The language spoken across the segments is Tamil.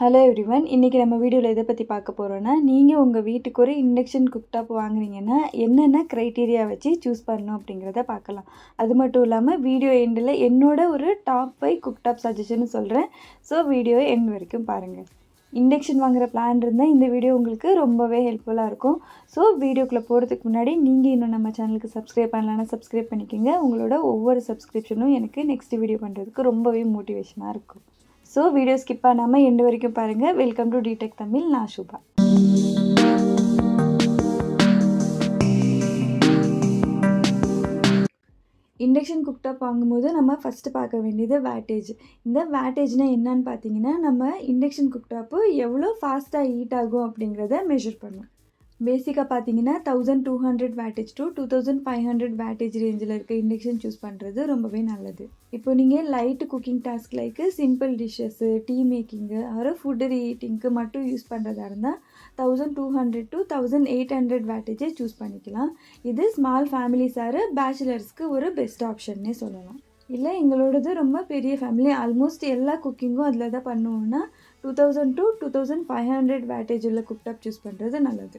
ஹலோ எவ்ரிவன் இன்றைக்கி நம்ம வீடியோவில் எதை பற்றி பார்க்க போகிறோன்னா நீங்கள் உங்கள் வீட்டுக்கு ஒரு இண்டக்ஷன் குக்டாப் வாங்குறீங்கன்னா என்னென்ன க்ரைட்டீரியா வச்சு சூஸ் பண்ணணும் அப்படிங்கிறத பார்க்கலாம். அது மட்டும் இல்லாமல் வீடியோ எண்டில் என்னோட ஒரு டாப் ஃபைவ் குக்டாப் சஜஷன் சொல்கிறேன் ஸோ வீடியோ எண்ட் வரைக்கும் பாருங்கள் இண்டக்ஷன் வாங்குகிற பிளான் இருந்தால் இந்த வீடியோ உங்களுக்கு ரொம்பவே ஹெல்ப்ஃபுல்லாக இருக்கும். ஸோ வீடியோக்குள்ளே போகிறதுக்கு முன்னாடி நீங்கள் இன்னும் நம்ம சேனலுக்கு சப்ஸ்கிரைப் பண்ணலன்னா சப்ஸ்கிரைப் பண்ணிக்கோங்க. உங்களோட ஒவ்வொரு சப்ஸ்கிரிப்ஷனும் எனக்கு நெக்ஸ்ட் வீடியோ பண்ணுறதுக்கு ரொம்பவே மோட்டிவேஷனாக இருக்கும். ஸோ வீடியோ ஸ்கிப் பண்ணாமல் எண்டு வரைக்கும் பாருங்கள் வெல்கம் டு டிடெக் தமிழ் நான் சுபா இண்டக்ஷன் குக்டாப் வாங்கும்போது நம்ம ஃபஸ்ட்டு பார்க்க வேண்டியது வேட்டேஜ் இந்த வேட்டேஜ்னால் என்னன்னு பார்த்தீங்கன்னா நம்ம இண்டக்ஷன் குக்டாப்பு எவ்வளோ ஃபாஸ்ட்டாக ஹீட் ஆகும் அப்படிங்கிறத மெஷர் பண்ணும். பேசிக்காக பார்த்தீங்கன்னா thousand two hundred wattage to two thousand five hundred wattage ரேஞ்சில் இருக்க இண்டக்ஷன் சூஸ் பண்ணுறது ரொம்பவே நல்லது. இப்போ நீங்கள் light cooking task like simple dishes tea making அப்புறம் ஃபுட்டு ரீட்டிங்க்கு மட்டும் யூஸ் பண்ணுறதா இருந்தால் thousand two hundred to thousand eight hundred வேட்டேஜே choose பண்ணிக்கலாம். இது ஸ்மால் ஃபேமிலிஸாரு பேச்சுலர்ஸ்க்கு ஒரு பெஸ்ட் ஆப்ஷன்னே சொல்லலாம். இல்லை எங்களோடது ரொம்ப பெரிய ஃபேமிலி ஆல்மோஸ்ட் எல்லா குக்கிங்கும் அதில் தான் பண்ணுவோம்னா two thousand to two thousand five hundred wattage உள்ள குக்டாப் சூஸ் பண்ணுறது நல்லது.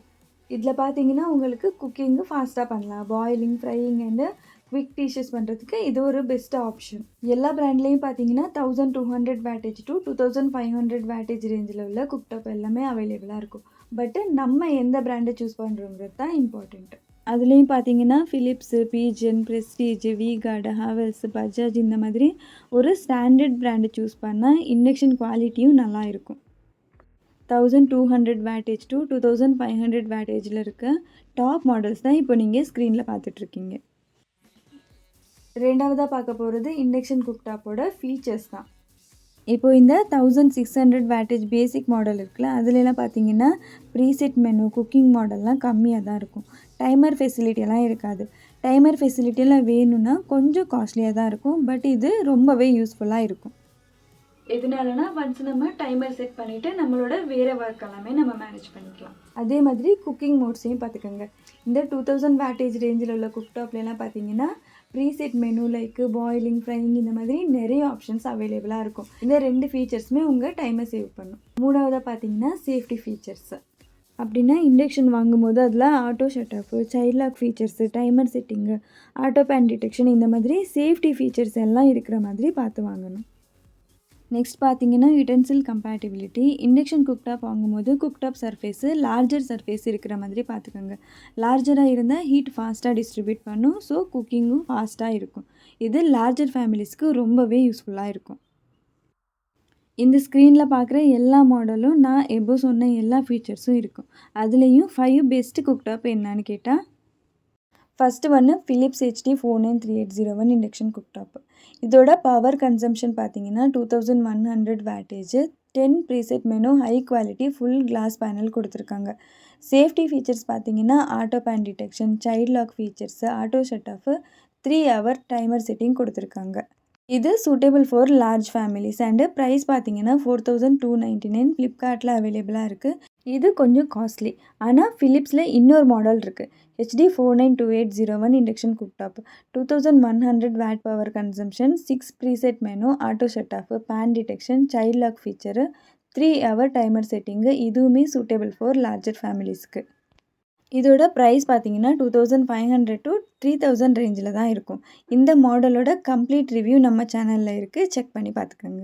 இதில் பார்த்தீங்கன்னா உங்களுக்கு குக்கிங்கு ஃபாஸ்ட்டாக பண்ணலாம். Boiling frying and quick dishes பண்ணுறதுக்கு இது ஒரு பெஸ்ட் ஆப்ஷன் எல்லா ப்ராண்ட்லேயும் பார்த்தீங்கன்னா thousand two hundred wattage to two thousand five hundred wattage ரேஞ்சில் உள்ள குக்டாப் எல்லாமே அவைலபிளாக இருக்கும். பட்டு நம்ம எந்த ப்ராண்டை சூஸ் பண்ணுறோங்கிறது தான் இம்பார்ட்டண்ட்டு அதுலேயும் பார்த்தீங்கன்னா Philips Pigeon Prestige V Guard Havells Bajaj இந்த மாதிரி ஒரு ஸ்டாண்டர்ட் ப்ராண்டை சூஸ் பண்ணால் இண்டக்ஷன் குவாலிட்டியும் நல்லா இருக்கும். Thousand two hundred wattage to two thousand five hundred வேட்டேஜில் இருக்க டாப் மாடல்ஸ் தான் இப்போ நீங்கள் ஸ்க்ரீனில் பார்த்துட்ருக்கீங்க. ரெண்டாவதாக பார்க்க போகிறது இண்டக்ஷன் குக்டாப்போட ஃபீச்சர்ஸ் தான். இப்போ இந்த thousand six hundred wattage basic model இருக்குல்ல அதுலலாம் பார்த்தீங்கன்னா ப்ரீசெட் மெனு குக்கிங் மாடல்லாம் கம்மியாக தான் இருக்கும். டைமர் ஃபெசிலிட்டியெல்லாம் இருக்காது. டைமர் ஃபெசிலிட்டியெல்லாம் வேணும்னா கொஞ்சம் காஸ்ட்லியாக தான் இருக்கும் பட் இது ரொம்பவே யூஸ்ஃபுல்லாக இருக்கும். எதனாலனா ஒன்ஸ் நம்ம டைமர் செட் பண்ணிவிட்டு நம்மளோட வேறு ஒர்க் எல்லாமே நம்ம மேனேஜ் பண்ணிக்கலாம். அதே மாதிரி குக்கிங் மோட்ஸையும் பார்த்துக்கோங்க இந்த டூ தௌசண்ட் வேட்டேஜ் ரேஞ்சில் உள்ள குக்டாப்லாம் பார்த்தீங்கன்னா preset menu like boiling frying இந்த மாதிரி நிறைய ஆப்ஷன்ஸ் அவைலபிளாக இருக்கும். இந்த ரெண்டு ஃபீச்சர்ஸுமே உங்கள் டைமை சேவ் பண்ணும். மூணாவதாக பார்த்தீங்கன்னா சேஃப்டி ஃபீச்சர்ஸ் அப்படின்னா இண்டக்ஷன் வாங்கும்போது அதில் auto shut off child lock features timer setting auto pan detection இந்த மாதிரி சேஃப்டி ஃபீச்சர்ஸ் எல்லாம் இருக்கிற மாதிரி பார்த்து வாங்கணும். நெக்ஸ்ட் பார்த்தீங்கன்னா யுட்டென்சில் கம்பேட்டிபிலிட்டி இண்டக்ஷன் குக்டாப் வாங்கும்போது குக்டாப் சர்ஃபேஸு லார்ஜர் சர்ஃபேஸ் இருக்கிற மாதிரி பார்த்துக்கோங்க லார்ஜராக இருந்தால் ஹீட் ஃபாஸ்ட்டாக டிஸ்ட்ரிபியூட் பண்ணும். ஸோ குக்கிங்கும் ஃபாஸ்ட்டாக இருக்கும். இது லார்ஜர் ஃபேமிலிஸ்க்கு ரொம்பவே யூஸ்ஃபுல்லாக இருக்கும். இந்த ஸ்க்ரீனில் பார்க்குற எல்லா மாடலும் நான் எப்போ சொன்ன எல்லா ஃபீச்சர்ஸும் இருக்கும். அதுலேயும் ஃபைவ் பெஸ்ட்டு குக்டாப் என்னன்னு கேட்டால் ஃபஸ்ட்டு ஒன்று Philips HD four nine three eight zero one induction cooktop இதோட பவர் கன்சம்ஷன் பார்த்தீங்கன்னா two thousand one hundred wattage ten preset menu high quality full glass panel கொடுத்துருக்காங்க. சேஃப்டி ஃபீச்சர்ஸ் பார்த்தீங்கன்னா auto pan detection child lock features auto shut off three hour timer setting கொடுத்துருக்காங்க. இது suitable for large families and price பார்த்தீங்கன்னா four thousand two ninety nine ஃப்ளிப்கார்ட்டில் அவைலபிளாக இருக்குது இது கொஞ்சம் காஸ்ட்லி ஆனால் ஃபிலிப்ஸில் இன்னொரு மாடல் இருக்குது HD four nine two eight zero one induction cooktop two thousand one hundred watt power consumption six preset menu auto shut off pan detection child lock feature three hour timer setting இதுவுமே சூட்டபிள் ஃபார் லார்ஜர் ஃபேமிலிஸ்க்கு இதோட ப்ரைஸ் பார்த்தீங்கன்னா two thousand five hundred to three thousand ரேஞ்சில் தான் இருக்கும். இந்த மாடலோட கம்ப்ளீட் ரிவ்யூ நம்ம சேனலில் இருக்குது செக் பண்ணி பார்த்துக்கோங்க.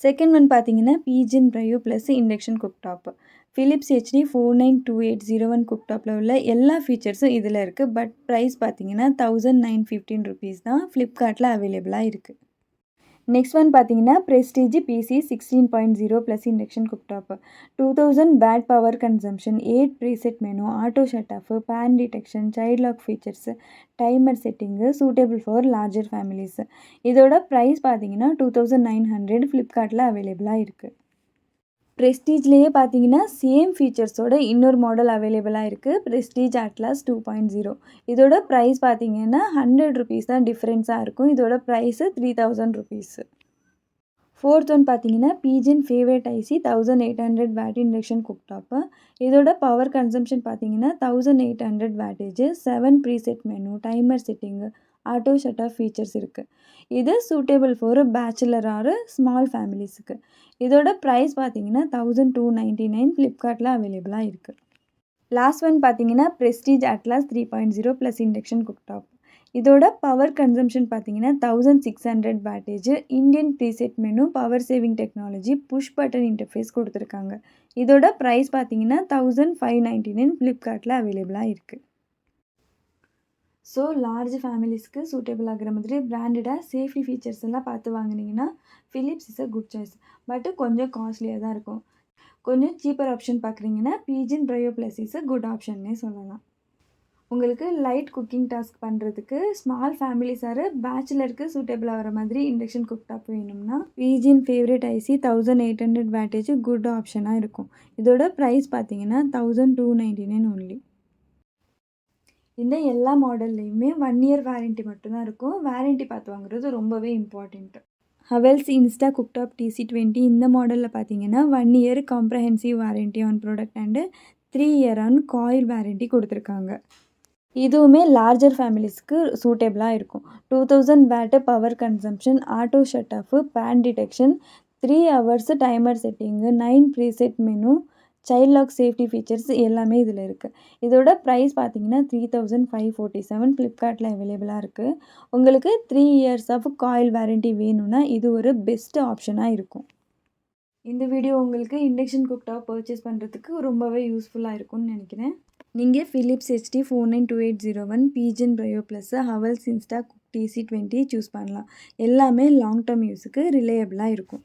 செகண்ட் ஒன் பார்த்தீங்கன்னா Pigeon Brio plus induction cooktop Philips HD four nine two eight zero one குக்டாப்பில் உள்ள எல்லா ஃபீச்சர்ஸும் இதில் இருக்குது பட் ப்ரைஸ் பார்த்தீங்கன்னா தௌசண்ட் நைன் ஃபிஃப்டீன் ருபீஸ் தான். ஃப்ளிப்கார்ட்டில் அவைலபிளாக இருக்குது நெக்ஸ்ட் ஒன் பார்த்தீங்கன்னா Prestige PC sixteen point zero plus induction cooktop two thousand watt power consumption eight preset menu auto shut off pan detection child lock features timer setting suitable for larger families இதோட ப்ரைஸ் பார்த்தீங்கன்னா டூ தௌசண்ட் நைன் ஹண்ட்ரட் ஃப்ளிப்கார்ட்டில் அவைலபிளாக இருக்குது ப்ரெஸ்டீஜ்லேயே பார்த்தீங்கன்னா சேம் ஃபீச்சர்ஸோட இன்னொரு மாடல் அவைலபிளாக இருக்குது Prestige Atlas two point zero இதோட ப்ரைஸ் பார்த்தீங்கன்னா ஹண்ட்ரட் ருபீஸ் தான் டிஃப்ரென்ஸாக இருக்கும். இதோட price three thousand rupees fourth one பார்த்தீங்கன்னா Pigeon favourite IC thousand eight hundred watt induction cooktop இதோட பவர் கன்சம்ஷன் பார்த்தீங்கன்னா thousand eight hundred wattage seven preset menu timer setting auto shut off features இருக்குது இது suitable for bachelor or small ஃபேமிலிஸுக்கு இதோட ப்ரைஸ் பார்த்தீங்கன்னா தௌசண்ட் டூ நைன்ட்டி நைன் ஃப்ளிப்கார்ட்டில் அவைலபிளாக இருக்குது லாஸ்ட் ஒன் பார்த்தீங்கன்னா Prestige Atlas three point zero plus induction cooktop இதோட பவர் கன்சம்ஷன் பார்த்தீங்கன்னா thousand six hundred wattage Indian preset menu power saving technology push button interface கொடுத்துருக்காங்க. இதோட ப்ரைஸ் பார்த்தீங்கன்னா தௌசண்ட் ஃபைவ் நைன்ட்டி நைன் ஃப்ளிப்கார்ட்டில் அவைலபிளாக இருக்குது ஸோ லார்ஜ் ஃபேமிலிஸ்க்கு சூட்டபிள் ஆகிற மாதிரி பிராண்டடாக சேஃப்டி ஃபீச்சர்ஸ் எல்லாம் பார்த்து வாங்கினீங்கன்னா Philips is a good choice but கொஞ்சம் காஸ்ட்லியாக தான் இருக்கும். கொஞ்சம் சீப்பர் ஆப்ஷன் பார்க்குறீங்கன்னா Pigeon Brio plus is a good ஆப்ஷன்னே சொல்லலாம். உங்களுக்கு லைட் குக்கிங் டாஸ்க் பண்ணுறதுக்கு ஸ்மால் ஃபேமிலிஸ் பேச்சுலருக்கு சூட்டபிள் ஆகிற மாதிரி இண்டக்ஷன் குக் டாப் வேணும்னா Pigeon favourite IC thousand eight hundred wattage good ஆப்ஷனாக இருக்கும். இதோட ப்ரைஸ் பார்த்தீங்கன்னா thousand two ninety nine only இந்த எல்லா மாடல்லையுமே ஒன் இயர் வாரண்ட்டி மட்டும்தான் இருக்கும். வாரண்ட்டி பார்த்து வாங்குறது ரொம்பவே important Havells Insta cooktop DC twenty இந்த மாடலில் பார்த்தீங்கன்னா one year comprehensive warranty on product and three year on coil warranty கொடுத்துருக்காங்க. இதுவுமே லார்ஜர் ஃபேமிலிஸ்க்கு சூட்டபிளாக இருக்கும். Two thousand watt power consumption auto shut off pan detection three hours timer setting nine preset menu child lock safety features எல்லாமே இதில் இருக்குது இதோட ப்ரைஸ் பார்த்தீங்கன்னா three thousand five forty seven ஃப்ளிப்கார்ட்டில் அவைலபிளாக இருக்குது உங்களுக்கு three years of coil warranty வேணும்னா இது ஒரு பெஸ்ட் ஆப்ஷனாக இருக்கும். இந்த வீடியோ உங்களுக்கு இண்டக்ஷன் குக்டாப் பர்ச்சேஸ் பண்ணுறதுக்கு ரொம்பவே யூஸ்ஃபுல்லாக இருக்கும்னு நினைக்கிறேன். நீங்கள் Philips HD four nine two eight zero one Pigeon Brio plus Havells Insta cook DC twenty choose பண்ணலாம். எல்லாமே லாங் டேர்ம் யூஸுக்கு ரிலேயபிளாக இருக்கும்.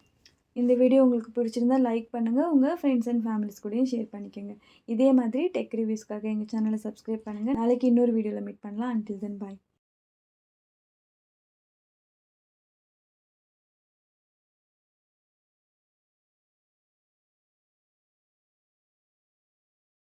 இந்த வீடியோ உங்களுக்கு பிடிச்சிருந்தா லைக் பண்ணுங்கள் உங்கள் ஃப்ரெண்ட்ஸ் அண்ட் ஃபேமிலிஸ் கூடயும் ஷேர் பண்ணிக்கோங்க. இதே மாதிரி டெக் ரிவ்யூஸ்க்காக எங்கள் சேனலை சப்ஸ்கிரைப் பண்ணுங்கள் நாளைக்கு இன்னொரு வீடியோவில் மீட் பண்ணலாம். அன்டில் தென் பாய்